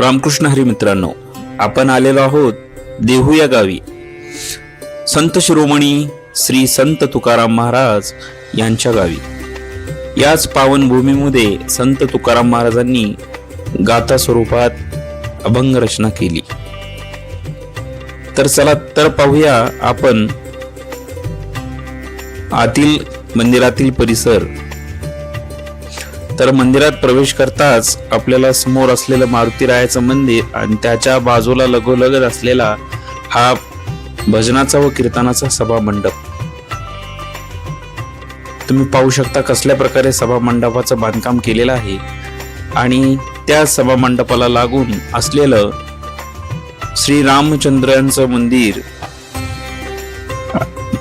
रामकृष्ण हरी मित्रांनो आपण आलेलो आहोत देहू या गावी. संत शिरोमणी श्री संत तुकाराम महाराज यांच्या गावी. याच पावनभूमीमध्ये संत तुकाराम महाराजांनी गाथा स्वरूपात अभंग रचना केली. तर चला तर पाहूया आपण आतील मंदिरातील परिसर तर मंदिरात प्रवेश करताच आपल्याला समोर असलेलं मारुतीरायाचं मंदिर आणि त्याच्या बाजूला लगोलगत असलेला हा भजनाचा व कीर्तनाचा सभा मंडप तुम्ही पाहू शकता कसल्या प्रकारे सभा मंडपाचं बांधकाम केलेलं आहे आणि त्या सभा मंडपाला लागून असलेलं श्री रामचंद्रांचं मंदिर.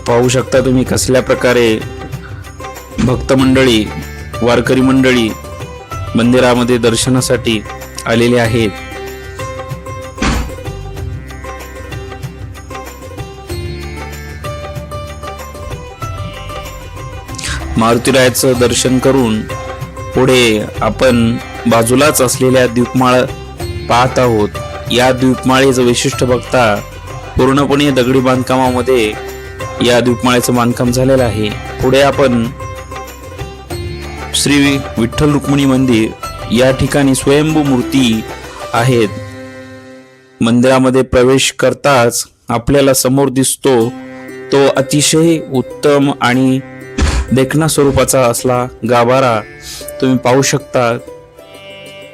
पाहू शकता तुम्ही कसल्या प्रकारे भक्त मंडळी वारकरी मंडळी मंदिरामध्ये दर्शनासाठी आलेले आहेत. मारुतीरायाचं दर्शन करून पुढे आपण बाजूलाच असलेल्या द्वीपमाळ पाहत आहोत. या द्वीपमाळेचं वैशिष्ट्य बघता पूर्णपणे दगडी बांधकामामध्ये या द्वीपमाळेचं बांधकाम झालेलं आहे. पुढे आपण श्री विठ्ठल रुक्मिणी मंदिर या ठिकाणी स्वयंभू मूर्ती आहेत. मंदिरामध्ये प्रवेश करताच आपल्याला समोर दिसतो तो अतिशय उत्तम आणि देखणा स्वरूपाचा असला गाभारा तुम्ही पाहू शकता.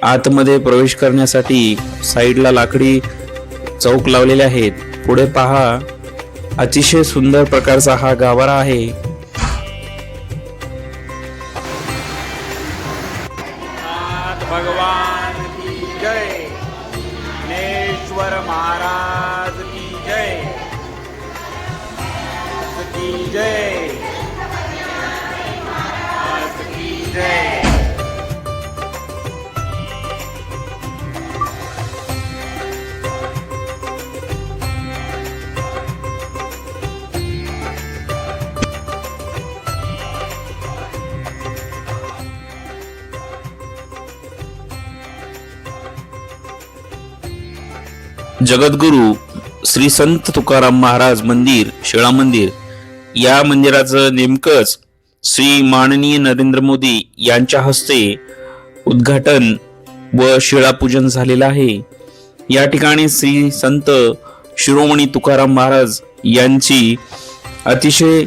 आतमध्ये प्रवेश करण्यासाठी साईडला लाकडी चौक लावलेले आहेत. पुढे पहा अतिशय सुंदर प्रकारचा हा गाभारा आहे. जय जय जगद्गुरु श्री संत तुकाराम महाराज मंदिर शिळा मंदिर या मंदिराचं नेमकंच श्री माननीय नरेंद्र मोदी यांच्या हस्ते उद्घाटन व शिळापूजन झालेलं आहे. या ठिकाणी श्री संत शिरोमणी तुकाराम महाराज यांची अतिशय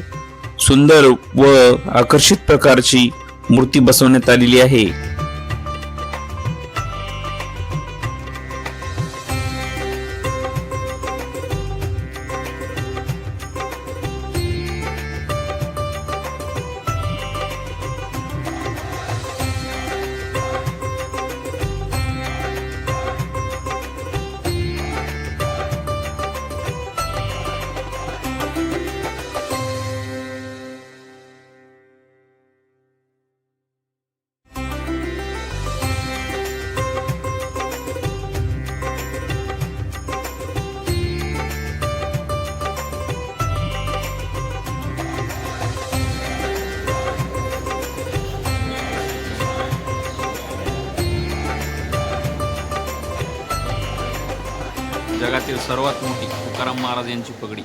सुंदर व आकर्षित प्रकारची मूर्ती बसवण्यात आलेली आहे. जगातील सर्वात मोठी तुकाराम महाराज यांची पगडी.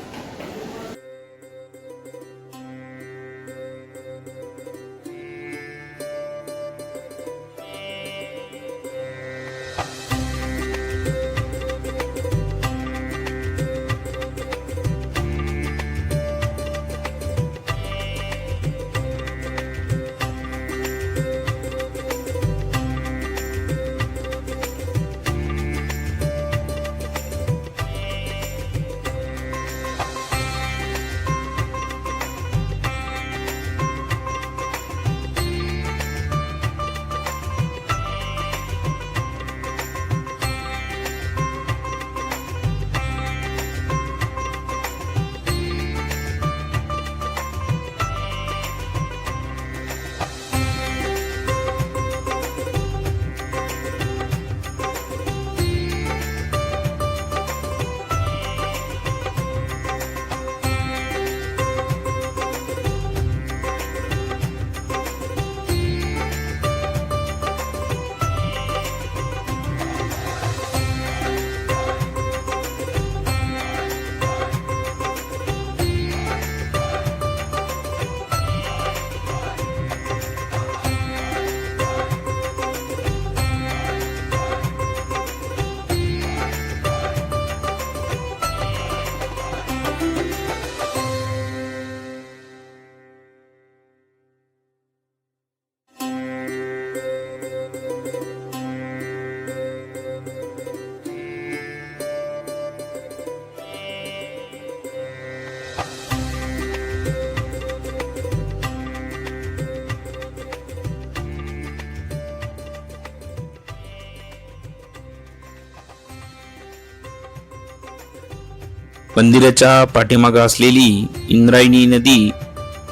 मंदिराच्या पाठीमागं असलेली इंद्रायणी नदी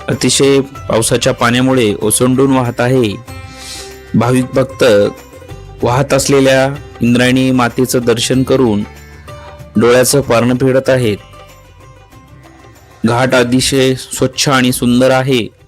अतिशय पावसाच्या पाण्यामुळे ओसंडून वाहत आहे. भाविक भक्त वाहत असलेल्या इंद्रायणी मातेचं दर्शन करून डोळ्याचं पारणं फेडत आहेत. घाट अतिशय स्वच्छ आणि सुंदर आहे.